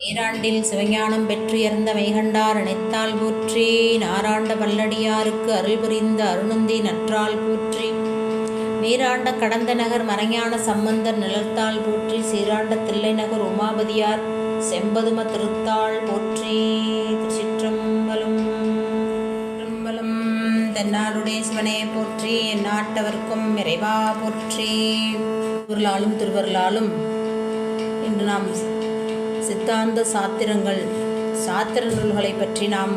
ஈராண்டில் சிவஞானம் பெற்றுயர்ந்த மெய்கண்டார் இணைத்தால் போற்றி நாராண்ட பல்லடியாருக்கு அருள் புரிந்த அருணுந்தி நற்றால் போற்றி. நீராண்ட கடந்த நகர் மறைஞான சம்பந்தர் நிலத்தால் போற்றி சீராண்ட தில்லை நகர் உமாபதியார் செம்பதும திருத்தாள் போற்றி. திருச்சிற்றம்பலம் திரும்பலம் தென்னாடுடைய சிவனே போற்றி என் நாட்டவர்க்கும் இறைவா போற்றி. திருவருளாலும் திருவருளாலும் இன்று நாம் சித்தாந்த சாத்திரங்கள் சாத்திர நூல்களை பற்றி நாம்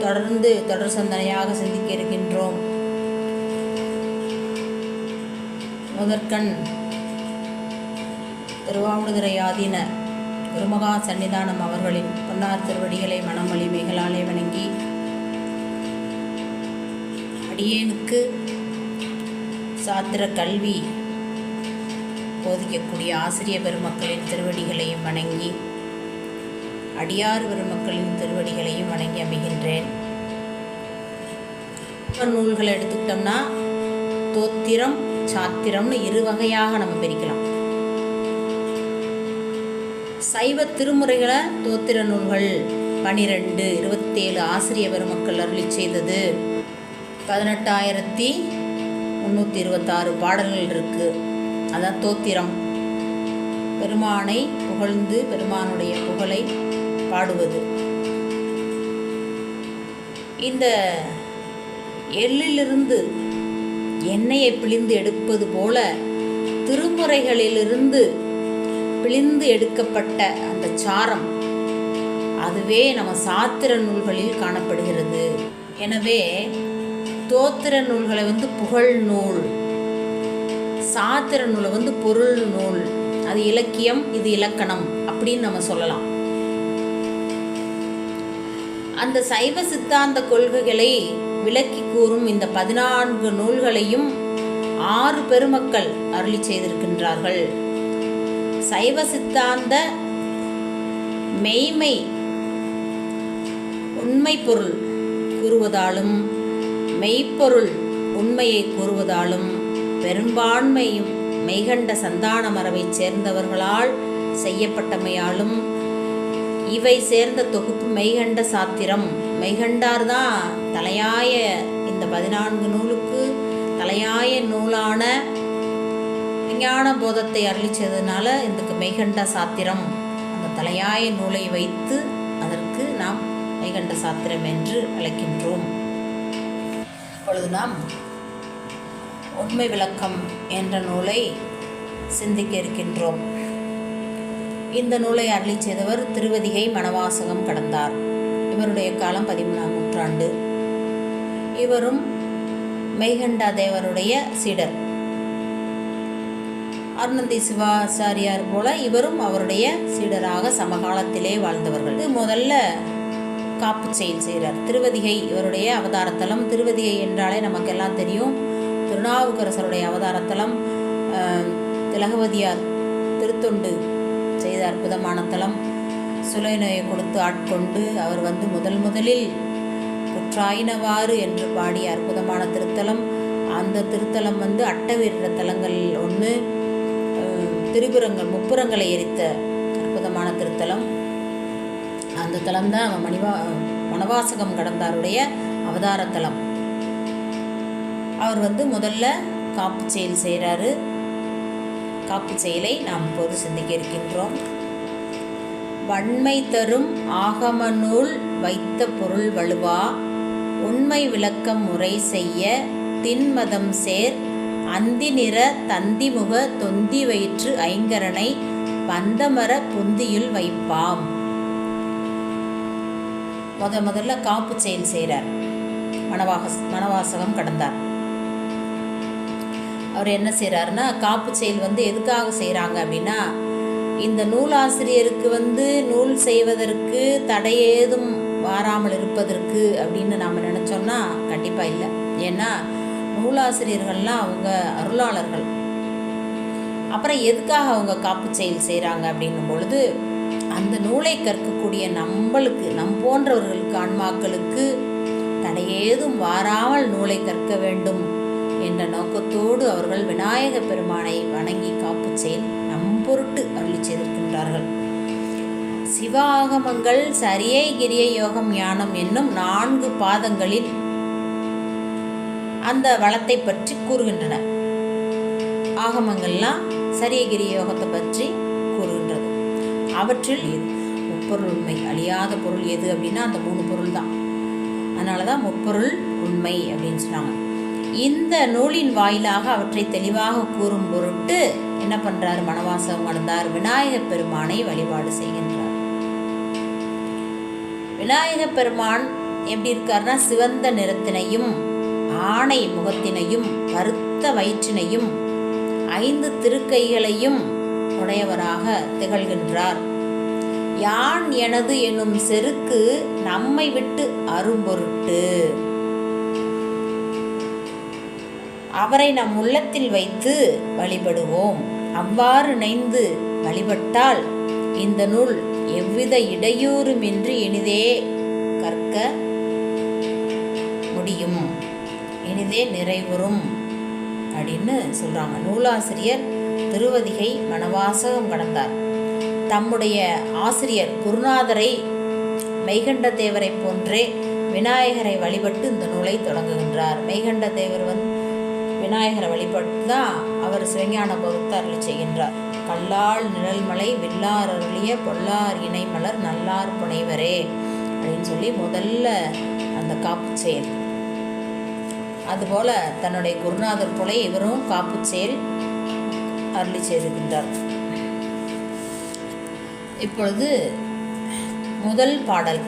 தொடர்ந்து தொடர் சிந்தனையாக சிந்திக்க இருக்கின்றோம். முதற்கண் திருவாவடுதுறை ஆதீன குருமகா சன்னிதானம் அவர்களின் பொன்னார் திருவடிகளை மனமொழி மிகளாலே வணங்கி அடியேனுக்கு சாத்திர கல்வி போதிக்கக்கூடிய ஆசிரிய பெருமக்களின் திருவடிகளையும் வணங்கி அடியார் பெருமக்களின் திருவடிகளையும் வணங்கி அமைகின்றேன். நூல்களை எடுத்துக்கிட்டோம்னா தோத்திரம் சாத்திரம்னு இரு வகையாக நம்ம பிரிக்கலாம். சைவ திருமுறைகளை தோத்திர நூல்கள் பனிரெண்டு இருபத்தேழு ஆசிரிய பெருமக்கள் அருளி செய்தது. பதினெட்டாயிரத்தி முந்நூற்றி இருபத்தாறு பாடல்கள் இருக்குது அதான் தோத்திரம். பெருமானை புகழ்ந்து பெருமானுடைய புகழை பாடுவது. இந்த எள்ளிலிருந்து எண்ணெயை பிழிந்து எடுப்பது போல திருமுறைகளிலிருந்து பிழிந்து எடுக்கப்பட்ட அந்த சாரம் அதுவே நம்ம சாத்திர நூல்களில் காணப்படுகிறது. எனவே தோத்திர நூல்களை வந்து புகழ் நூல் சாத்திர நூலை வந்து பொருள் நூல். அது இலக்கியம் இது இலக்கணம் அப்படின்னு நம்ம சொல்லலாம். அந்த சைவ சித்தாந்த கொள்கைகளை விளக்கி கூறும் இந்த பதினான்கு நூல்களையும் ஆறு பெருமக்கள் அருளி செய்திருக்கின்றார்கள். சைவ சித்தாந்த மெய்மை உண்மை பொருள் கூறுவதாலும் மெய்ப்பொருள் உண்மையை கூறுவதாலும் பெரும்பான்மையும் மெய்கண்ட சந்தான மரபைச் சேர்ந்தவர்களால் செய்யப்பட்டமையாலும் இவை சேர்ந்த தொகுப்பு மெய்கண்ட சாத்திரம். மெய்கண்டார் தான் தலையாய இந்த பதினான்கு நூலுக்கு தலையாய நூலான விஞ்ஞான போதத்தை அருளிச்சதுனால இதுக்கு மெய்கண்ட சாத்திரம். அந்த தலையாய நூலை வைத்து அதற்கு நாம் மெய்கண்ட சாத்திரம் என்று அழைக்கின்றோம். இப்பொழுது நாம் உண்மை விளக்கம் என்ற நூலை சிந்திக்க இருக்கின்றோம். இந்த நூலை அருளி செய்தவர் திருவதிகை மணவாசகம் கடந்தார். இவருடைய காலம் பதிமூணாம் நூற்றாண்டு. இவரும் மெய்கண்டா தேவருடைய சீடர். அருணந்தி சிவாச்சாரியார் போல இவரும் அவருடைய சீடராக சமகாலத்திலே வாழ்ந்தவர்கள். இது முதல்ல காப்பு செயல் செய்கிறார். திருவதிகை இவருடைய அவதாரத்தலம். திருவதிகை என்றாலே நமக்கெல்லாம் தெரியும். திருநாவுக்கரசருடைய அவதாரத்தலம் திலகவதியார் திருத்தொண்டு செய்த அற்புதமான தலம். சுலை நோயை கொடுத்து ஆட்கொண்டு அவர் வந்து முதல் முதலில் குற்றாயினவாறு என்று பாடிய அற்புதமான திருத்தலம். அந்த திருத்தலம் வந்து அட்டவீர தலங்கள் ஒன்று திரிபுரங்கள் முப்புறங்களை எரித்த அற்புதமான திருத்தலம். அந்த தலம் தான் மணிவா வனவாசகம் கடந்தாருடைய அவதாரத்தலம். அவர் வந்து முதல்ல காப்பு செயல் செய்கிறாரு காப்பு செயலை நாம் இப்போது சிந்திக்க இருக்கின்றோம். வன்மை தரும் ஆகம நூல் வைத்த பொருள் வலுவா? உண்மை விளக்கம் முறை செய்ய தின்மதம் சேர் அந்தி நிற தந்திமுக தொந்தி வயிற்று ஐங்கரனை பந்தமர புந்தியுள் வைப்பாம். முத முதல்ல காப்பு செயல் செய்கிறார் மணவாக மணவாசகம் கடந்தார். அவர் என்ன செய்கிறாருன்னா காப்பு செயல் வந்து எதுக்காக செய்கிறாங்க அப்படின்னா இந்த நூலாசிரியருக்கு வந்து நூல் செய்வதற்கு தடை ஏதும் வாராமல் இருப்பதற்கு அப்படின்னு நாம் நினச்சோம்னா கண்டிப்பாக இல்லை. ஏன்னா நூலாசிரியர்கள்லாம் அவங்க அருளாளர்கள். அப்புறம் எதுக்காக அவங்க காப்பு செயல் செய்கிறாங்க அப்படின்னும் பொழுது அந்த நூலை கற்கக்கூடிய நம்மளுக்கு நம் போன்றவர்களுக்கு ஆன்மாக்களுக்கு தடையேதும் வாராமல் நூலை கற்க வேண்டும் என்ற நோக்கத்தோடு அவர்கள் விநாயக பெருமானை வணங்கி காப்பு செயல் நம்பொருட்டு அருளி செய்திருக்கின்றார்கள். சிவாகமங்கள் சரியை கிரிய யோகம் ஞானம் என்னும் நான்கு பாதங்களில் அந்த வளத்தை பற்றி கூறுகின்றன. ஆகமங்கள்லாம் சரியகிரி யோகத்தை பற்றி கூறுகின்றது. அவற்றில் முப்பொருள் உண்மை. அழியாத பொருள் எது அப்படின்னா அந்த மூணு பொருள் தான் அதனால தான் முப்பொருள் உண்மை அப்படின்னு சொன்னாங்க. இந்த நூலின் வாயிலாக அவற்றை தெளிவாக கூறும் பொருட்டு என்ன பண்றார் மனவாசம் கடந்தார் விநாயகப் பெருமானை வழிபாடு செய்கின்றார். விநாயகப் பெருமான் எப்படி இருக்கார்னா சிவந்த நிறத்தினையும் ஆணை முகத்தினையும் கருத்த வயிற்றினையும் ஐந்து திருக்கைகளையும் உடையவராக திகழ்கின்றார். யான் எனது என்னும் செருக்கு நம்மை விட்டு அரும்பொருட்டு. அவரை நம் உள்ளத்தில் வைத்து வழிபடுவோம். அவ்வாறு இணைந்து வழிபட்டால் இந்த நூல் எவ்வித இடையூறுமின்றி இனிதே கற்க முடியும். இனிதே நிறைவுறும் அப்படின்னு சொல்கிறாங்க நூலாசிரியர் திருவதிகை மனவாசகம் கடந்தார். தம்முடைய ஆசிரியர் குருநாதரை மெய்கண்ட தேவரை போன்றே விநாயகரை வழிபட்டு இந்த நூலை தொடங்குகின்றார். மெய்கண்ட தேவர் வந்து விநாயகரை வழிபட்டு தான் அவர் சிவஞான பௌத்த அருள் செய்கின்றார். கல்லால் நிழல்மலை வில்லார் அருளிய பொல்லார் இணைமலர் நல்லார் புனைவரே அப்படின்னு சொல்லி முதல்ல அந்த காப்பு செயல் அதுபோல தன்னுடைய குருநாதர் போல இவரும் காப்பு செயல் அருளி செய்திருக்கின்றார். இப்பொழுது முதல் பாடல்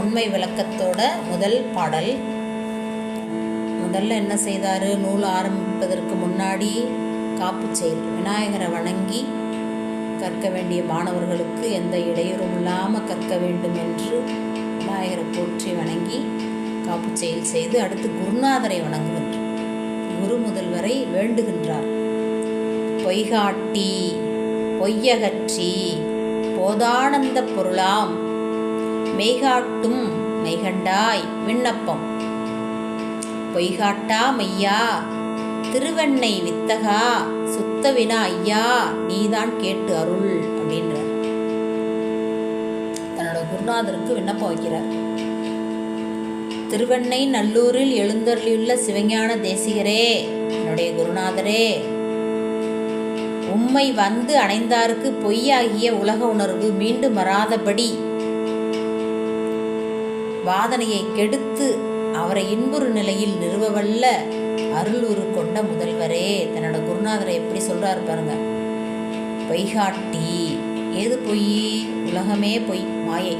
உண்மை விளக்கத்தோட முதல் பாடல் முதல்ல என்ன செய்தாரு? நூல் ஆரம்பிப்பதற்கு முன்னாடி காப்பு செயல் விநாயகரை வணங்கி கற்க வேண்டிய மாணவர்களுக்கு எந்த இடையூறும் இல்லாமல் கற்க வேண்டும் என்று விநாயகரை போற்றி வணங்கி காப்பு செயல் செய்து அடுத்து குருநாதரை வணங்குகின்றார் குரு முதல்வரை வேண்டுகின்றார். பொய்காட்டி பொய்யகற்றி போதானந்த பொருளாம் மெய்காட்டும் மெய்கண்டாய் விண்ணப்பம். பொய்காட்டா மையா திருவெண்ணை வித்தகா? சுத்தவினா ஐயா? நீதான் கேட்டு அருள் அப்படின்றார். தன்னோட குருநாதருக்கு விண்ணப்பம் வைக்கிறார். திருவெண்ணை நல்லூரில் எழுந்தருளியுள்ள சிவஞான தேசிகரே என்னுடைய குருநாதரே உம்மை வந்து அணைந்தாருக்கு பொய்யாகிய உலக உணர்வு மீண்டும் வராதபடி வாதனையை கெடுத்து அவரை இன்புறு நிலையில் நிறுவவல்ல. அருளுரு கொண்ட முதல்வரே தன்னோட குருநாதரை எப்படி சொல்றாரு பாருங்க. பொய்காட்டி ஏது பொய்? உலகமே பொய் மாயை.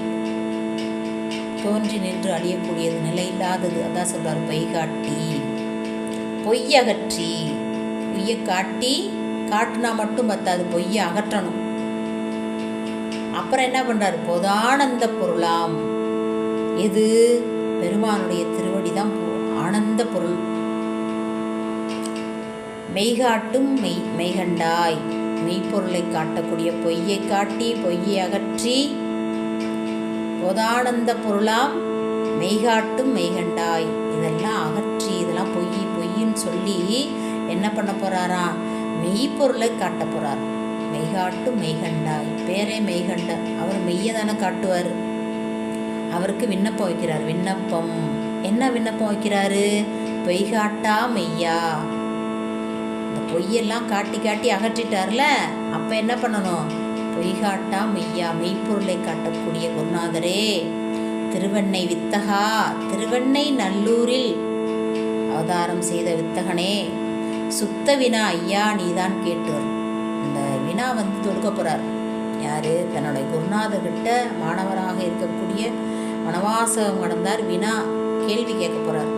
தோன்றி நின்று அழியக்கூடியது நிலை இல்லாதது அதான் சொல்கிறார் பொய்காட்டி. பொய் அகற்றி பொய்யை காட்டி காட்டினா மட்டும் பத்தாது பொய்யை அகற்றணும். அப்புறம் என்ன பண்றாரு? பொதானந்த பொருளாம். எது? பெருமானுடைய திருவடி தான் ஆனந்த பொருள். மெய்காட்டும் மெய் மெய்கண்டாய். மெய்ப்பொருளை காட்டக்கூடிய பொய்யை காட்டி பொய்யை அகற்றி பொதானந்த பொருளாம் மெய்காட்டும் மெய்கண்டாய். இதெல்லாம் அகற்றி இதெல்லாம் பொய் பொய்ன்னு சொல்லி என்ன பண்ண போறாரா? மெய்ப்பொருளை காட்ட போறார். மெய்காட்டும் மெய்கண்டாய். பேரே மெய்கண்ட அவர் மெய்யை தானே காட்டுவார். அவருக்கு விண்ணப்பம் வைக்கிறார். விண்ணப்பம். என்ன விண்ணப்பம் வைக்கிறாரு? பொய்காட்டா மெய்யா? இந்த பொய்யெல்லாம் காட்டி காட்டி அகற்றிட்டார்ல? அப்போ என்ன பண்ணணும்? பொய்காட்டா மெய்யா? மெய்ப்பொருளை காட்டக்கூடிய குருநாதரே திருவெண்ணை வித்தகா? திருவெண்ணை நல்லூரில் அவதாரம் செய்த வித்தகனே சுத்த வினா ஐயா நீதான் கேட்டார். இந்த வினா வந்து தொடுக்க போகிறார் யார்? தன்னுடைய குருநாதர்கிட்ட மாணவராக இருக்கக்கூடிய வனவாசம் கடந்தார் வினா கேள்வி கேட்க போகிறார்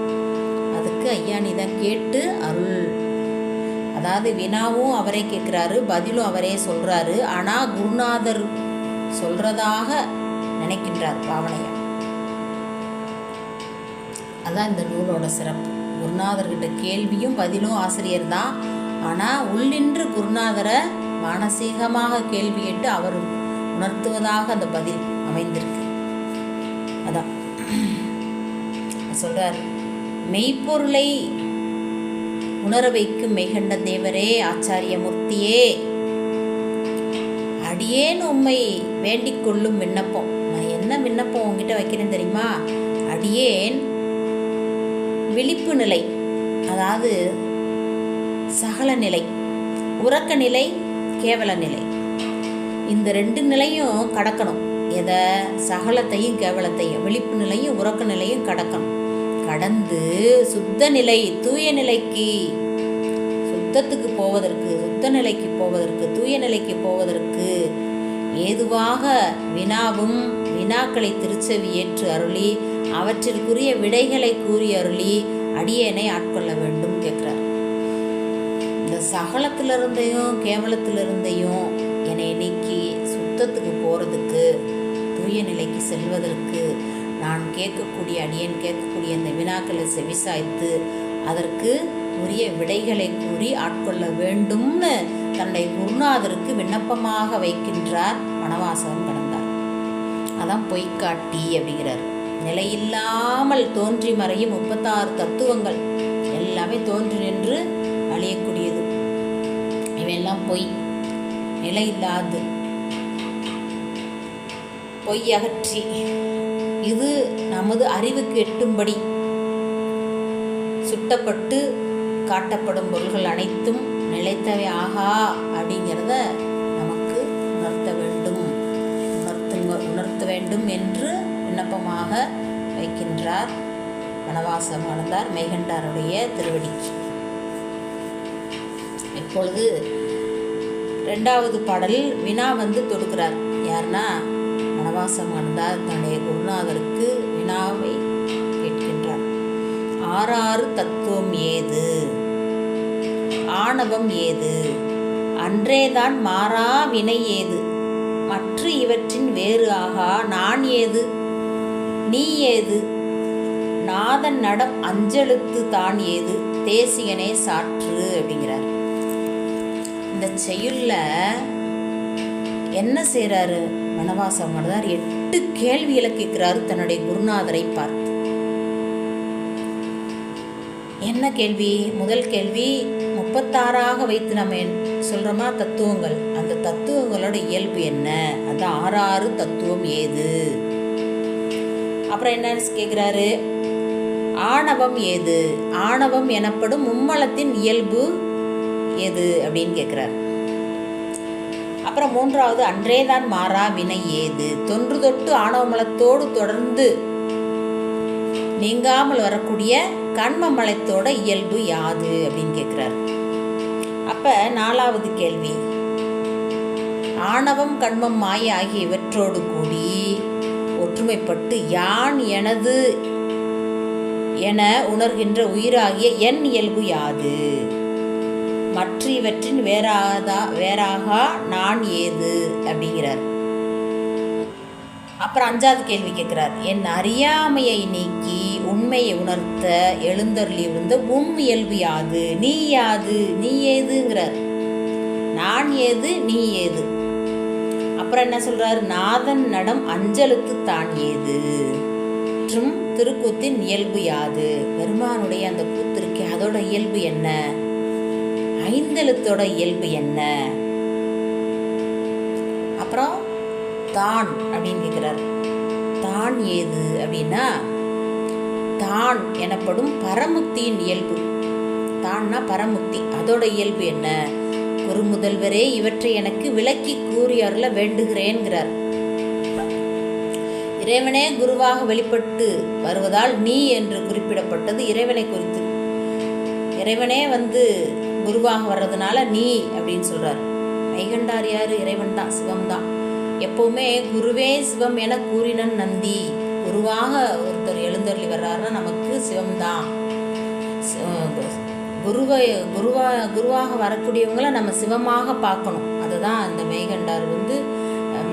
அதுக்கு ஐயா நீ தான் கேட்டு அருள். அதாவது வினாவும் அவரே கேட்குறாரு பதிலும் அவரே சொல்கிறாரு ஆனால் குருநாதர் சொல்கிறதாக நினைக்கின்றார் பாவனையா அதான் இந்த நூலோட சிறப்பு. குருநாதர்கிட்ட கேள்வியும் பதிலும் ஆசிரியர் தான். ஆனால் உள்ளின்று குருநாதரை மானசீகமாக கேள்வி கேட்டு அவர் உணர்த்துவதாக அந்த பதில் அமைந்திருக்கு. சொல்றார். மெய்ப்பொருளை உணர வைக்கும் மெய்கண்ட தேவரே ஆச்சாரிய மூர்த்தியே அடியேன் உம்மை வேண்டிக் கொள்ளும் விண்ணப்பம். நான் என்ன விண்ணப்பம் உங்ககிட்ட வைக்கிறேன் தெரியுமா? அடியேன் விழிப்பு நிலை அதாவது சகல நிலை உறக்க நிலை கேவல நிலை. இந்த ரெண்டு நிலையும் கடக்கணும். எதை? சகலத்தையும் கேவலத்தையும் விழிப்பு நிலையும் உறக்க நிலையும் கடக்கணும். கடந்து சுத்த நிலை தூய நிலைக்கு சுத்தத்துக்கு போவதற்கு சுத்த நிலைக்கு போவதற்கு தூய நிலைக்கு போவதற்கு ஏதுவாக வினாவும் வினாக்களை திருச்செவி ஏற்று அருளி அவற்றிற்குரிய விடைகளை கூறி அருளி அடியேனை ஆட்கொள்ள வேண்டும் கேட்கிறார். இந்த சகலத்திலிருந்தையும் கேவலத்திலிருந்தையும் என்னை நீக்கி சுத்தத்துக்கு போகிறதுக்கு தூய நிலைக்கு செல்வதற்கு நான் கேட்கக்கூடிய அடியேன் கேட்கக்கூடிய அந்த வினாக்களை செவிசாய்த்து அதற்கு உரிய விடைகளை கூறி ஆட்கொள்ள வேண்டும்னு தன்னை குருநாதருக்கு விண்ணப்பமாக வைக்கின்றார் வனவாசகம் கடந்தார். அதான் பொய்க்காட்டி அப்படிங்கிறார். நிலையில்லாமல் தோன்றி மறையும் முப்பத்தாறு தத்துவங்கள் எல்லாமே தோன்றி நின்று அழியக்கூடியது. இவையெல்லாம் பொய். நிலையில்லாது. பொய் அகற்றி இது நமது அறிவுக்கு எட்டும்படி. சுட்டப்பட்டு காட்டப்படும் பொருள்கள் அனைத்தும் நிலைத்தவை ஆகா அப்படிங்கிறத நமக்கு உணர்த்த வேண்டும். உணர்த்துங்க உணர்த்த வேண்டும் என்று விண்ணப்பமாக வைக்கின்றார் வனவாசமானந்தார் அடைந்தார் மெய்கண்டாருடைய திருவடிக்கு. இப்பொழுது ரெண்டாவது பாடலில் வினா வந்து தொடுக்கிறார். யாருன்னா வனவாசம் அடைந்தார் தன்னுடைய குருநாதருக்கு வினாவை கேட்கின்றார். ஆறாறு தத்துவம் ஏது? ஆணவம் ஏது? அன்றேதான் மாறா வினை ஏது? மற்ற இவற்றின் வேறு ஆகா நான் ஏது? நீ ஏது? நாதன் நடம் அஞ்செழுத்து தான் ஏது? தேசியனே சாற்று அப்படிங்கிறார். இந்த செயலில் என்ன செய்கிறாரு வனவாசம் மனதார் எட்டு கேள்விகளை கேட்கிறாரு தன்னுடைய குருநாதரை பார்த்து. என்ன கேள்வி? முதல் கேள்வி முப்பத்தாறாக வைத்து நம்ம சொல்கிறோமா தத்துவங்கள். அந்த தத்துவங்களோட இயல்பு என்ன? அந்த ஆறாறு தத்துவம் ஏது? அப்புறம் என்ன கேட்குறாரு ஆணவம் ஏது? ஆணவம் எனப்படும் மும்மலத்தின் இயல்பு எது அப்படின்னு கேட்குறாரு அப்புறம் மூன்றாவது அன்றேதான் மாறா வினை ஏது? தொன்று தொட்டு ஆணவமலத்தோடு தொடர்ந்து நீங்காமல் வரக்கூடிய கண்ம மலத்தோட இயல்பு யாது? அப்படின்னு கேட்குறாரு அப்போ நாலாவது கேள்வி. ஆணவம் கண்மம் மாய ஆகிய இவற்றோடு கூடி ஒற்றுமைப்பட்டு யான் எனது என உணர்கின்ற உயிராகிய என் இயல்பு யாது? மற்ற இவற்றின் வேறாதா வேறாகா நான் ஏது? அப்படிங்கிறார். அப்புறம் அஞ்சாவது கேள்வி கேட்கிறார். என் அறியாமையை நீக்கி உண்மையை உணர்த்த எழுந்தருளி இருந்த உம் இயல்பு யாது? நீ யாது? நீ ஏதுங்கிறார். நான் ஏது? நீ ஏது? அப்புறம் என்ன சொல்றாரு? நாதன் நடம் அஞ்சலுக்கு தான் ஏது? மற்றும் திருக்கூத்தின் இயல்பு யாது? பெருமானுடைய அந்த கூத்திருக்கு அதோட இயல்பு என்ன? ஐந்தெழுத்தோட இயல்பு என்ன? அப்புறம் தான் அப்படின்னு கேட்குறார் தான் ஏது அப்படின்னா தான் எனப்படும் பரமுக்தியின் இயல்பு. தான்னா பரமுக்தி. அதோட இயல்பு என்ன? ஒரு முதல்வரே இவற்றை எனக்கு விளக்கி கூறியருள வேண்டுகிறேன்கிறார். இறைவனே குருவாக வெளிப்பட்டு வருவதால் நீ என்று குறிப்பிடப்பட்டது இறைவனை குறித்து. இறைவனே வந்து குருவாக வர்றதுனால நீ அப்படின்னு சொல்கிறார் வைகண்டார் யார்? இறைவன் தான் சிவம் தான். எப்போவுமே குருவே சிவம் என கூறினன் நந்தி குருவாக ஒருத்தர் எழுந்தருளி வர்றாருன்னா நமக்கு சிவம் தான். குருவை குருவா குருவாக வரக்கூடியவங்கள நம்ம சிவமாக பார்க்கணும். அதுதான் அந்த மெய்கண்டார் வந்து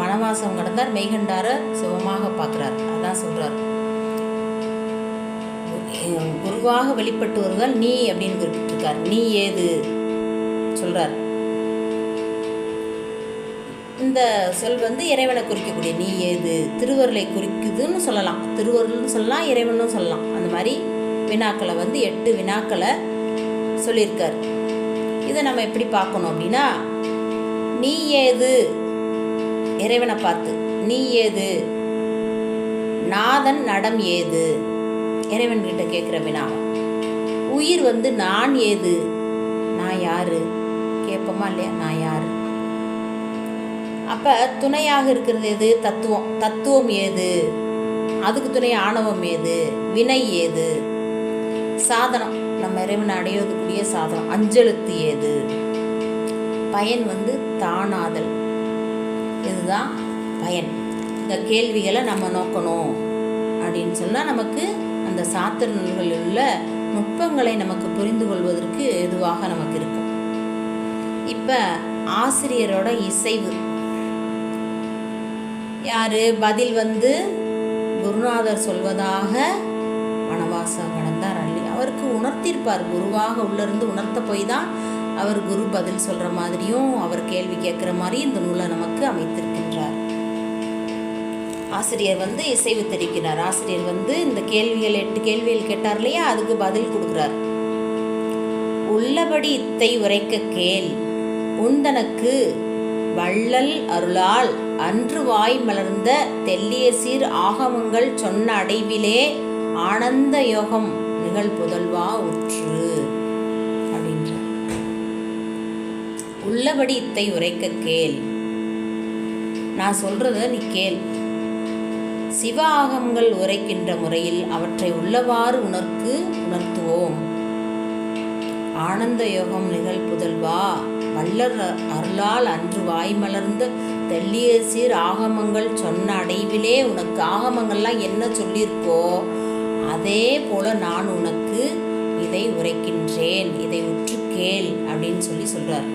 மனவாசம் கடந்தார் மெய்கண்டாரை சிவமாக பார்க்குறார். அதான் சொல்கிறார் குருவாக வெளிப்பட்டு வருவதால் நீ அப்படின்னு குறிப்பிட்டிருக்கார். நீ ஏது? சொல்கிறார் இந்த சொல் வந்து இறைவனை குறிக்கக்கூடிய நீ ஏது? திருவருளை குறிக்குதுன்னு சொல்லலாம். திருவருள்னு சொல்லலாம் இறைவனும் சொல்லலாம். அந்த மாதிரி வினாக்களை வந்து எட்டு வினாக்களை சொல்லியிருக்கார். இதை நம்ம எப்படி பார்க்கணும் அப்படின்னா நீ ஏது? இறைவனை பார்த்து நீ ஏது? நாதன் நடம் ஏது? இறைவன் கிட்ட கேட்குற வினா. உயிர் வந்து நான் ஏது? நான் யாரு? கேட்போமா இல்லையா? நான் யாரு? அப்போ துணையாக இருக்கிறது எது? தத்துவம். தத்துவம் ஏது? அதுக்கு துணை ஆணவம் ஏது? வினை ஏது? சாதனம். நம்ம இறைவனை அடையக்கூடிய சாதனம். அஞ்செழுத்து ஏது? பயன் வந்து தானாதல். இதுதான் பயன். இந்த கேள்விகளை நம்ம நோக்கணும். அப்படின்னு சொன்னால் நமக்கு அந்த சாத்திர நூல்களில் உள்ள நுட்பங்களை நமக்கு புரிந்து கொள்வதற்கு எதுவாக நமக்கு இருக்கும். இப்போ ஆசிரியரோட இசைவு. யார்? பதில் வந்து குருநாதர் சொல்வதாக வனவாசம் கடந்தார் அள்ளி. அவருக்கு உணர்த்திருப்பார். குருவாக உள்ளிருந்து உணர்த்த போய் தான் அவர் குரு பதில் சொல்கிற மாதிரியும் அவர் கேள்வி கேட்குற மாதிரி இந்த நூலை நமக்கு அமைத்திருக்கின்றார். ஆசிரியர் வந்து இசைவு தெரிவிக்கிறார் ஆசிரியர் வந்து இந்த கேள்விகள் எட்டு கேள்விகள் கேட்டார் இல்லையா? அதுக்கு பதில் கொடுக்குறார். உள்ளபடி இத்தை உரைக்க கேள். உந்தனக்கு வள்ளல் அருளால் அன்று வாய் மலர்ந்த தெல்லிய சீர் ஆகமங்கள் சொன்ன அடைவிலே ஆனந்த யோகம் நிகழ் புதல்வா உற்று அப்படின்ற உள்ளபடி இத்தை உரைக்க கேள். நான் சொல்றத நீ கேள். சிவ ஆகமங்கள் உரைக்கின்ற முறையில் அவற்றை உள்ளவாறு உனக்கு உணர்த்துவோம். ஆனந்த யோகம் நிகழ் புதல்வா வல்லர் அருளால் அன்று வாய்மலர்ந்த தெல்லிய சீர் ஆகமங்கள் சொன்ன அடைவிலே உனக்கு ஆகமங்கள்லாம் என்ன சொல்லியிருக்கோ அதே போல நான் உனக்கு இதை உரைக்கின்றேன் இதை உற்று கேள் அப்படின்னு சொல்லி சொல்றார்.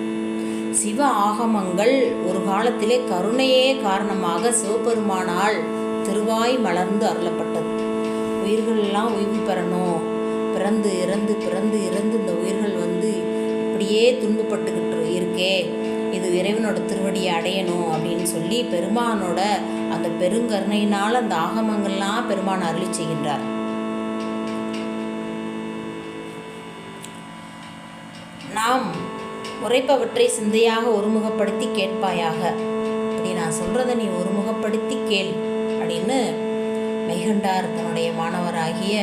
சிவ ஆகமங்கள் ஒரு காலத்திலே கருணையே காரணமாக சிவபெருமானால் திருவாய் மலர்ந்து அருளப்பட்டது. உயிர்கள் எல்லாம் ஓய்வு பெறணும். பிறந்து இறந்து பிறந்து இறந்து இந்த உயிர்கள் வந்து இப்படியே துன்பப்பட்டுக்கிட்டு இருக்கே. இது இறைவனோட திருவடியை அடையணும் அப்படின்னு சொல்லி பெருமானோட அந்த பெருங்கருணையினால் அந்த ஆகமங்கள்லாம் பெருமான் அருளி செய்கின்றார். நாம் உரைப்பவற்றை சிந்தையாக ஒருமுகப்படுத்தி கேட்பாயாக. இப்படி நான் சொல்றதை நீ ஒருமுகப்படுத்தி கேள். அப்படின்னு மெகண்டார் தன்னுடைய மாணவராகிய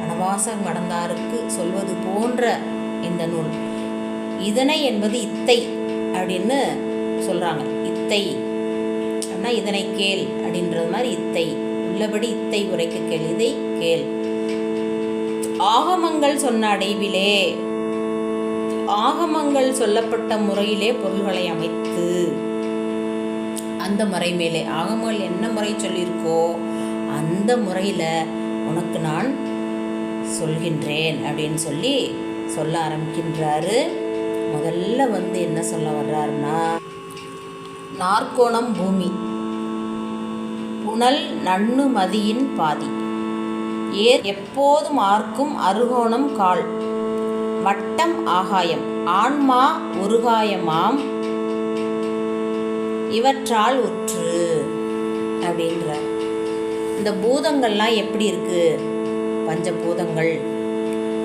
வனவாசம் கடந்தாருக்கு சொல்வது போன்ற இந்த நூல். இதனை என்பது இத்தை அப்படின்னு சொல்கிறாங்க இத்தை அப்படின்னா இதனை கேள் அப்படின்றது மாதிரி இத்தை. உள்ளபடி இத்தை உரைக்க கேள் இதை கேள். ஆகமங்கள் சொன்ன அடைவிலே ஆகமங்கள் சொல்லப்பட்ட முறையிலே பொருள்களை அமைத்து அந்த முறை மேலே ஆகமங்கள் என்ன முறை சொல்லியிருக்கோ அந்த முறையில் உனக்கு நான் சொல்கின்றேன் அப்படின்னு சொல்லி சொல்ல ஆரம்பிக்கின்றாரு. முதல்ல வந்து என்ன சொல்ல வர்றாருன்னா நாற்கோணம் பூமி புனல் நன்னு மதியின் பாதி ஏர் எப்போதும் ஆர்க்கும் அருகோணம் கால் வட்டம் ஆகாயம் ஆன்மா உருகாயமாம் இவற்றால் உற்று அப்படின்ற இந்த பூதங்கள்லாம் எப்படி இருக்கு? பஞ்சபூதங்கள்.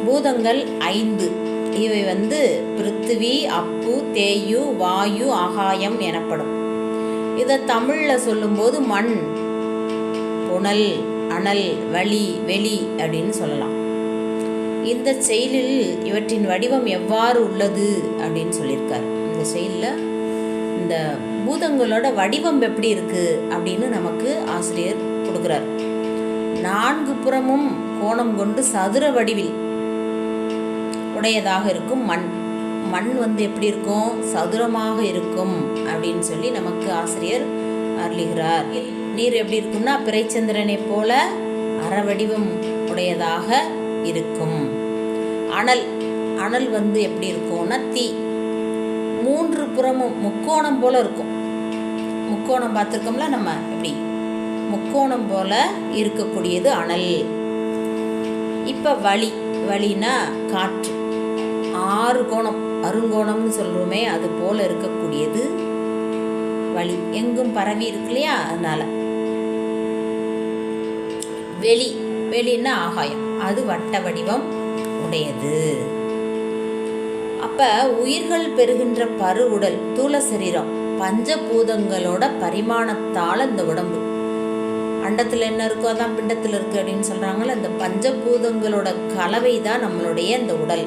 பூதங்கள் ஐந்து. இவை வந்து பிருத்திவி அப்பு தேயு வாயு ஆகாயம் எனப்படும். இதை தமிழில் சொல்லும்போது மண் புனல் அனல் வழி வெளி அப்படின்னு சொல்லலாம். இந்த செயலில் இவற்றின் வடிவம் எவ்வாறு உள்ளது அப்படின்னு சொல்லியிருக்காரு. இந்த செயலில் இந்த பூதங்களோட வடிவம் எப்படி இருக்கு அப்படின்னு நமக்கு ஆசிரியர் கொடுக்குறார். நான்கு புறமும் கோணம் கொண்டு சதுர வடிவில் உடையதாக இருக்கும் மண். மண் வந்து எப்படி இருக்கும்? சதுரமாக இருக்கும் அப்படின்னு சொல்லி நமக்கு ஆசிரியர் அருளுகிறார். நீர் எப்படி இருக்கும்னா பிறைச்சந்திரனை போல அறவடிவம் உடையதாக இருக்கும். அனல் அனல் வந்து எப்படி இருக்கும்னா தீ. மூன்று புறமும் முக்கோணம் போல இருக்கும். முக்கோணம் பார்த்துருக்கோம்ல நம்ம? எப்படி? முக்கோணம் போல இருக்கக்கூடியது அனல். இப்போ வழி வழினா காற்று. ஆறு கோணம் அருங்கோணம்னு சொல்கிறோமே அது போல இருக்கக்கூடியது வழி. எங்கும் பரவி இருக்கு இல்லையா? அதனால. வெளி வெளின்னா ஆகாயம். அது வட்ட வடிவம் உடையது. அப்ப உயிர்கள் பெறுகின்ற பரு உடல் தூள சரீரம். பஞ்சபூதங்களோட பரிமாணத்தால் இந்த உடம்பு. அண்டத்தில் என்ன இருக்கோ அதான் பிண்டத்தில் இருக்குது அப்படின்னு சொல்கிறாங்களே அந்த பஞ்சபூதங்களோட கலவை தான் நம்மளுடைய இந்த உடல்.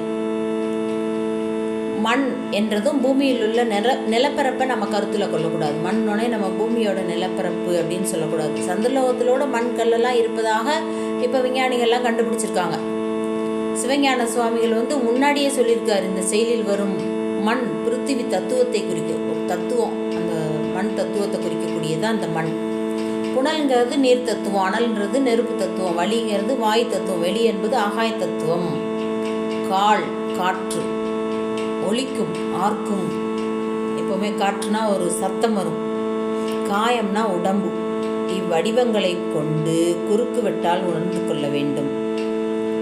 மண் என்றதும் பூமியில் உள்ள நில நிலப்பரப்பை நம்ம கருத்தில் கொள்ளக்கூடாது. மண்ணோடனே நம்ம பூமியோட நிலப்பரப்பு அப்படின்னு சொல்லக்கூடாது. சந்திரலோகத்திலோட மண் கல்லெல்லாம் இருப்பதாக இப்போ விஞ்ஞானிகள்லாம் கண்டுபிடிச்சிருக்காங்க. சிவஞான சுவாமிகள் வந்து முன்னாடியே சொல்லியிருக்காரு இந்த செயலில் வரும் மண் பிருத்திவி தத்துவத்தை குறிக்க. ஒரு தத்துவம். மண் தத்துவத்தை குறிக்கக்கூடியது அந்த மண். புனல்ங்கிறது நீர் தத்துவம் அனல்ன்றது நெருப்பு தத்துவம் வலிங்கிறது வாயு தத்துவம் வெளி என்பது ஆகாய தத்துவம். கால் காற்று. ஒலிக்கும் ஆர்க்கும். எப்போவுமே காற்றுனா ஒரு சத்தம் வரும். காயம்னா உடம்பு. இவ்வடிவங்களை கொண்டு குறுக்கு வெட்டால் உணர்ந்து கொள்ள வேண்டும்.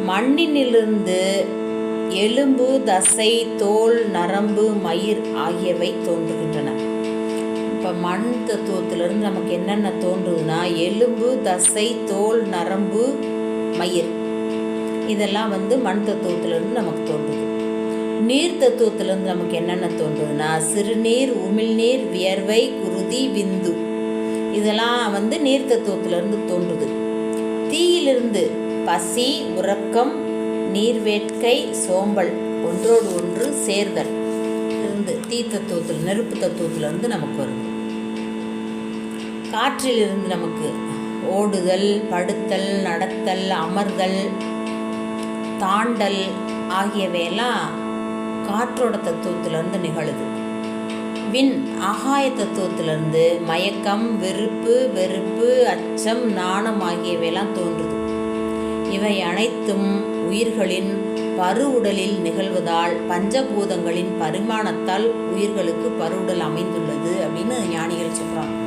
மண்ணினிலிருந்து எலும்பு தசை தோல் நரம்பு மயிர் ஆகியவை தோன்றுகின்றன. இப்போ மண் தத்துவத்திலிருந்து நமக்கு என்னென்ன தோன்றுதுன்னா எலும்பு தசை தோல் நரம்பு மயிர். இதெல்லாம் வந்து மண் தத்துவத்திலிருந்து நமக்கு தோன்றுது. நீர் தத்துவத்திலிருந்து நமக்கு என்னென்ன தோன்றுதுன்னா சிறுநீர் உமிழ்நீர் வியர்வை குருதி விந்து. இதெல்லாம் வந்து நீர் தத்துவத்திலிருந்து தோன்றுது. தீயிலிருந்து பசி உறக்கம் நீர்வேட்கை சோம்பல் ஒன்றோடு ஒன்று சேர்தல் இருந்து தீ தத்துவத்தில் நெருப்பு தத்துவத்திலிருந்து நமக்கு வருது. காற்றிலிருந்து நமக்கு ஓடுதல் படுத்தல் நடத்தல் அமர்தல் தாண்டல் ஆகியவையெல்லாம் காற்றோட தத்துவத்திலிருந்து நிகழுது. விண் ஆகாய தத்துவத்திலிருந்து மயக்கம் வெறுப்பு வெறுப்பு அச்சம் நாணம் ஆகியவையெல்லாம் தோன்றுது. இவை அனைத்தும் உயிர்களின் பருவுடலில் நிகழ்வதால் பஞ்சபூதங்களின் பரிமாணத்தால் உயிர்களுக்கு பருவுடல் அமைந்துள்ளது அப்படின்னு ஞானிகள் சொல்கிறாங்க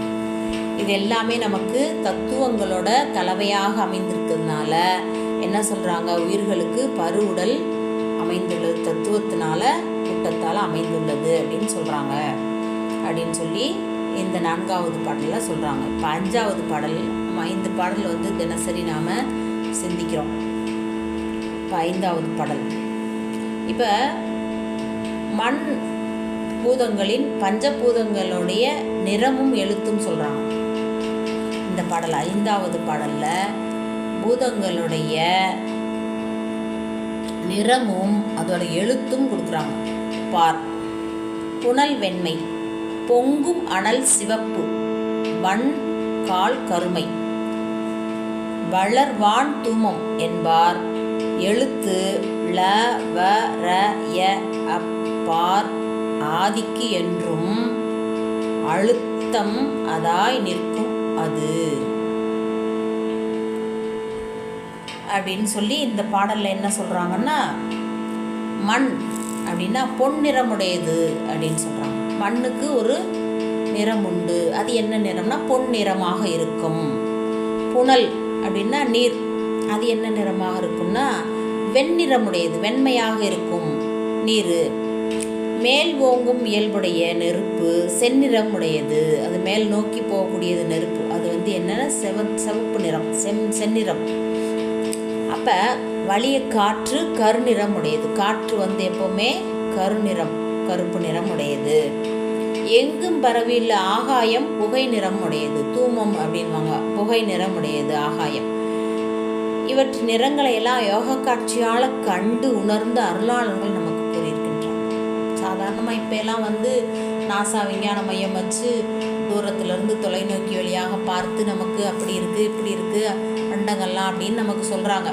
இது எல்லாமே நமக்கு தத்துவங்களோட கலவையாக அமைந்திருக்கிறதுனால என்ன சொல்கிறாங்க உயிர்களுக்கு பருவுடல் அமைந்துள்ளது. தத்துவத்தினால கூட்டத்தால் அமைந்துள்ளது அப்படின்னு சொல்கிறாங்க அப்படின்னு சொல்லி இந்த நான்காவது பாடலில் சொல்கிறாங்க இப்போ அஞ்சாவது பாடல் நம்ம ஐந்து பாடல் வந்து தினசரி நாம் சிந்திக்கிறோம். இப்போ ஐந்தாவது பாடல். இப்போ மண் பூதங்களின் பஞ்சபூதங்களுடைய நிறமும் எழுத்தும் சொல்கிறாங்க இந்த பாடல் ஐந்தாவது பாடலில் பூதங்களுடைய நிறமும் அதோட எழுத்தும் கொடுக்குறாங்க. பார் புனல் வெண்மை பொங்கும் அனல் சிவப்பு வன் கால் கருமை வளர்வான் தூமம் என்பார். எழுத்து ல வ ர ய அப்பார் ஆதிக்கு என்றும் அழுத்தம் அதாய் நிற்கும் அது. அப்படின்னு சொல்லி இந்த பாடலில் என்ன சொல்கிறாங்கன்னா மண் அப்படின்னா பொன் நிறமுடையது அப்படின்னு சொல்கிறாங்க மண்ணுக்கு ஒரு நிறம் உண்டு. அது என்ன நிறம்னா பொன் நிறமாக இருக்கும். புனல் அப்படின்னா நீர். அது என்ன நிறமாக இருக்கும்னா வெண்ணிறமுடையது வெண்மையாக இருக்கும் நீர். மேல் ஓங்கும் இயல்புடைய நெருப்பு செந்நிறம் உடையது. அது மேல் நோக்கி போகக்கூடியது நெருப்பு. அது வந்து என்னென்னா செவ சிவப்பு நிறம் செம் செந்நிறம். அப்போ வலிய காற்று கருநிறம் உடையது. காற்று வந்து எப்போவுமே கருநிறம் கருப்பு நிறம் உடையது. எங்கும் பரவியுள்ள ஆகாயம் புகை நிறம் உடையது. தூமம் அப்படின்வாங்க புகை நிறம் உடையது ஆகாயம். இவற்றின் நிறங்களை எல்லாம் யோக காட்சியால் கண்டு உணர்ந்த அருளாளர்கள் நமக்கு சாதாரணமாக இப்போ எல்லாம் வந்து நாசா விஞ்ஞான மையம் வச்சு தூரத்துலேருந்து தொலைநோக்கி வழியாக பார்த்து நமக்கு அப்படி இருக்குது இப்படி இருக்குது அண்டங்கள்லாம் அப்படின்னு நமக்கு சொல்கிறாங்க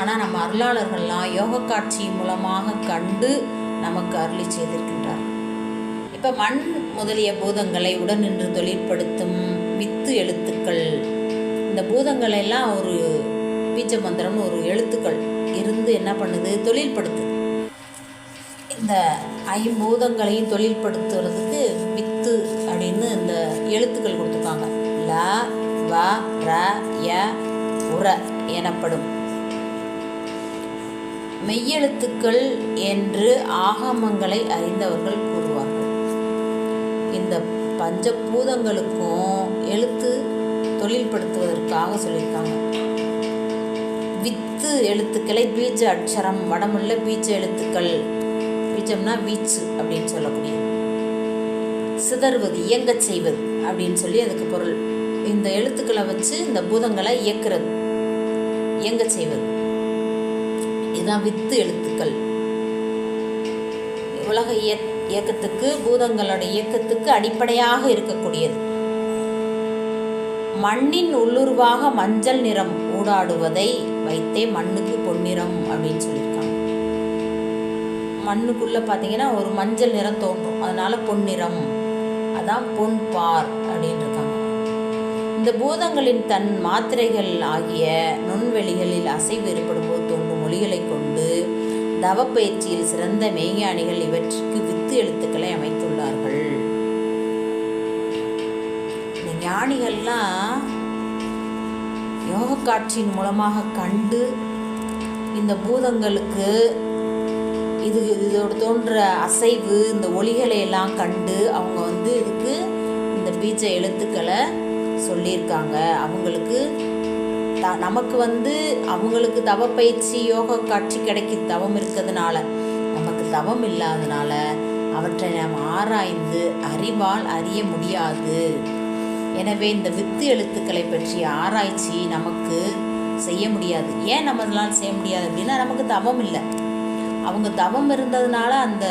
ஆனால் நம்ம அருளாளர்கள்லாம் யோக காட்சி மூலமாக கண்டு நமக்கு அருளி செய்திருக்கின்றார் இப்போ மண் முதலிய பூதங்களை உடன் நின்று தொழிற்படுத்தும் வித்து எழுத்துக்கள். இந்த பூதங்கள் எல்லாம் ஒரு பீச்ச மந்திரம்னு ஒரு எழுத்துக்கள். இருந்து என்ன பண்ணுது? தொழில்படுத்துது. இந்த ஐம்பூதங்களையும் தொழில்படுத்துறதுக்கு வித்து அப்படின்னு இந்த எழுத்துக்கள் கொடுத்துருக்காங்க. ல வ ர ய உர எனப்படும். மெய்யெழுத்துக்கள் என்று ஆகமங்களை அறிந்தவர்கள் கூறுவார்கள். இந்த பஞ்சபூதங்களுக்கும் எழுத்து தொழில்படுத்துவதற்காக சொல்லியிருக்காங்க. வித்து எழுத்துக்களை பீஜ அட்சரம் வடமுள்ள பீஜ எழுத்துக்கள் பீஜம்னா வீச்சு அப்படின்னு சொல்லக்கூடியது சிதறுவது இயங்கச் செய்வது அப்படின்னு சொல்லி அதுக்கு பொருள். இந்த எழுத்துக்களை வச்சு இந்த பூதங்களை இயக்குறது இயங்கச் செய்வது. இதுதான் வித்து எழுத்துக்கள். உலக இயக்கத்துக்கு பூதங்களோட இயக்கத்துக்கு அடிப்படையாக இருக்கக்கூடியது. மண்ணின் உள்ளுருவாக மஞ்சள் நிறம் ஊடாடுவதை வைத்தே மண்ணுக்கு பொன்னிறம் அப்படின்னு சொல்லி மண்ணுக்குள்ளே பார்த்தீங்கன்னா ஒரு மஞ்சள் நிறம் தோன்றும். அதனால் பொன்னிறம். அதான் பொன் பார் அப்படின்னு இருக்காங்க. இந்த பூதங்களின் தன் மாத்திரைகள் ஆகிய நுண்வெளிகளில் அசைவு ஏற்படும் போது தோன்றும் மொழிகளை கொண்டு தவப்பயிற்சியில் சிறந்த மெய்ஞானிகள் இவற்றுக்கு வித்து எழுத்துக்களை அமைத்துள்ளார்கள். இந்த ஞானிகள்லாம் யோக காட்சியின் மூலமாக கண்டு இந்த பூதங்களுக்கு இது இதோட தோன்ற அசைவு இந்த ஒளிகளை எல்லாம் கண்டு அவங்க வந்து இதுக்கு இந்த பீஜ எழுத்துக்களை சொல்லியிருக்காங்க. அவங்களுக்கு த நமக்கு வந்து அவங்களுக்கு தவ பயிற்சி யோக காட்சி கிடைக்கி தவம் இருக்கிறதுனால நமக்கு தவம் இல்லாதனால அவற்றை நாம் ஆராய்ந்து அறிவால் அறிய முடியாது. எனவே இந்த வித்து எழுத்துக்களை பற்றிய ஆராய்ச்சி நமக்கு செய்ய முடியாது. ஏன் நம்மளால் செய்ய முடியாது அப்படின்னா நமக்கு தவம் இல்லை. அவங்க தவம் இருந்ததுனால அந்த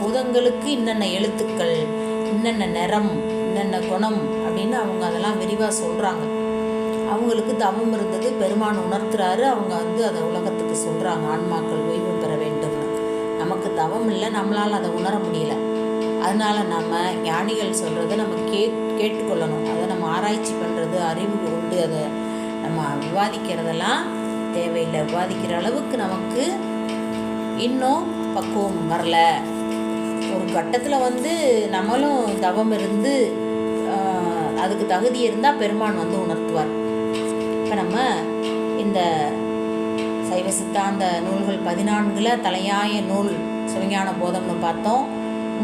பூதங்களுக்கு இன்னென்ன எழுத்துக்கள் இன்னென்ன நிறம் இன்னென்ன குணம் அப்படின்னு அவங்க அதெல்லாம் விரிவாக சொல்கிறாங்க அவங்களுக்கு தவம் இருந்தது பெருமான் உணர்த்துறாரு அவங்க வந்து அதை உலகத்துக்கு சொல்கிறாங்க ஆன்மாக்கள் ஓய்வு பெற வேண்டும்னு. நமக்கு தவம் இல்லை நம்மளால் அதை உணர முடியல. அதனால் நம்ம ஞானிகள் சொல்கிறத நம்ம கே கேட்டுக்கொள்ளணும். அதை நம்ம ஆராய்ச்சி பண்ணுறது அறிவு கொண்டு அதை நம்ம விவாதிக்கிறதெல்லாம் தேவையில்லை. விவாதிக்கிற அளவுக்கு நமக்கு இன்னும் பக்குவம் வரல. ஒரு கட்டத்தில் வந்து நம்மளும் தவம் இருந்து அதுக்கு தகுதி இருந்தால் பெருமான் வந்து உணர்த்துவார். இப்போ நம்ம இந்த சைவ சித்தாந்த நூல்கள் பதினான்கில் தலையாய நூல் சிவஞான போதம்னு பார்த்தோம்.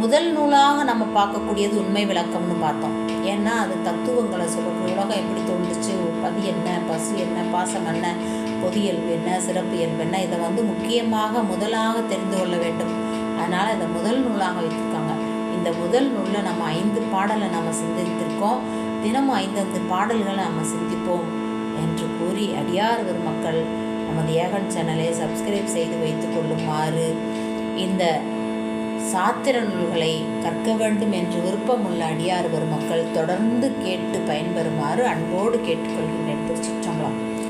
முதல் நூலாக நம்ம பார்க்கக்கூடியது உண்மை விளக்கம்னு பார்த்தோம். ஏன்னா அது தத்துவங்களை சொல்லக்கூடிய உலகம் எப்படி தோன்றுச்சு? பதி என்ன பசு என்ன பாசம் என்ன? பொது இயல்பு என்ன சிறப்பு இயல்பு என்ன இதை வந்து முக்கியமாக முதலாக தெரிந்து கொள்ள வேண்டும். அதனால் இதை முதல் நூலாக வைத்திருக்காங்க. இந்த முதல் நூலில் நம்ம ஐந்து பாடலை நம்ம சிந்தித்திருக்கோம். தினமும் ஐந்தந்து பாடல்களை நம்ம சிந்திப்போம் என்று கூறி அடியார்வர் மக்கள் நமது ஏகன் சேனலை சப்ஸ்கிரைப் செய்து வைத்து கொள்ளுமாறு இந்த சாத்திர நூல்களை கற்க வேண்டும் என்று விருப்பமுள்ள அடியார்வர் மக்கள் தொடர்ந்து கேட்டு பயன்பெறுமாறு அன்போடு கேட்டுக்கொள்கின்றேன். திருச்சிற்றம்பலம்.